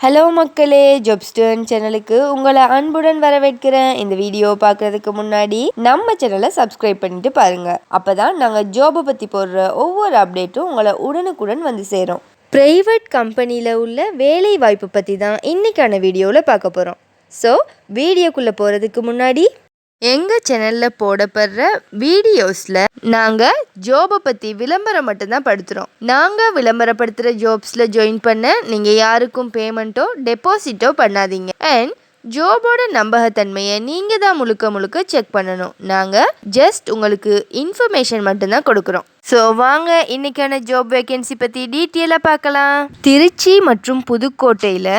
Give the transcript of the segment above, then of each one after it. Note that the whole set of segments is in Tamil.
ஹலோ மக்களே. ஜொப்ஸ்டர்ன் சேனலுக்கு உங்களை அன்புடன் வரவேற்கிறேன். இந்த வீடியோ பார்க்கறதுக்கு முன்னாடி நம்ம சேனலை சப்ஸ்கிரைப் பண்ணிட்டு பாருங்க. அப்பதான் நாங்கள் ஜாபை பற்றி போடுற ஒவ்வொரு அப்டேட்டும் உங்களை உடனுக்குடன் வந்து சேரும். ப்ரைவேட் கம்பெனியில் உள்ள வேலை வாய்ப்பு பற்றி தான் இன்னைக்கான வீடியோவில் பார்க்க போகிறோம் ஸோ வீடியோக்குள்ளே போகிறதுக்கு முன்னாடி எங்கள் சேனலில் போடப்படுற வீடியோஸில் நாங்கள் ஜோபை பற்றி விளம்பரம் மட்டும்தான் படுத்துகிறோம் நாங்கள் விளம்பரப்படுத்துகிற ஜாப்ஸில் ஜாயின் பண்ண நீங்கள் யாருக்கும் பேமெண்ட்டோ டெபாசிட்டோ பண்ணாதீங்க. அண்ட் ஜோபோட நம்பகத்தன்மையை நீங்கள் தான் முழுக்க முழுக்க செக் பண்ணணும். நாங்கள் ஜஸ்ட் உங்களுக்கு இன்ஃபர்மேஷன் மட்டும்தான் கொடுக்குறோம். ஸோ வாங்க இன்னைக்கான ஜாப் வேகன்சி பற்றி டீட்டெயிலாக பார்க்கலாம். திருச்சி மற்றும் புதுக்கோட்டையில்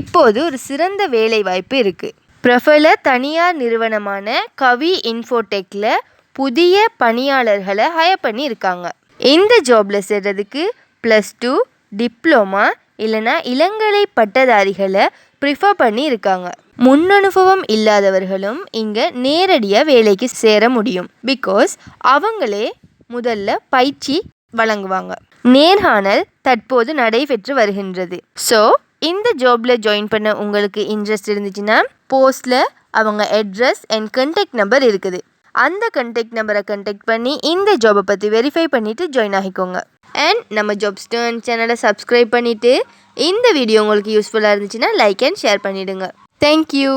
இப்போது ஒரு சிறந்த வேலை வாய்ப்பு இருக்குது பிரபல தனியார் நிறுவனமான கவி இன்ஃபோடெக்கில் புதிய பணியாளர்களை ஹயர் பண்ணி இருக்காங்க இந்த ஜாபில் சேர்றதுக்கு ப்ளஸ் டூ டிப்ளோமா இல்லைனா இளங்கலை பட்டதாரிகளை ப்ரிஃபர் பண்ணி இருக்காங்க முன்னனுபவம் இல்லாதவர்களும் இங்கே நேரடியாக வேலைக்கு சேர முடியும். பிகாஸ் அவங்களே முதல்ல பயிற்சி வழங்குவாங்க. நேர்காணல் தற்போது நடைபெற்று வருகின்றது. ஸோ இந்த ஜாபில் ஜாயின் பண்ண உங்களுக்கு இன்ட்ரெஸ்ட் இருந்துச்சுன்னா போஸ்ட்டில் அவங்க அட்ரஸ் அண்ட் கண்டெக்ட் நம்பர் இருக்குது. அந்த கண்டெக்ட் நம்பரை கண்டெக்ட் பண்ணி இந்த ஜாபை பற்றி வெரிஃபை பண்ணிவிட்டு ஜாயின் ஆகிக்கோங்க. அண்ட் நம்ம ஜாப் ஸ்டோன் சேனலை சப்ஸ்கிரைப் பண்ணிவிட்டு இந்த வீடியோ உங்களுக்கு யூஸ்ஃபுல்லாக இருந்துச்சுன்னா லைக் அண்ட் ஷேர் பண்ணிவிடுங்க தேங்க்யூ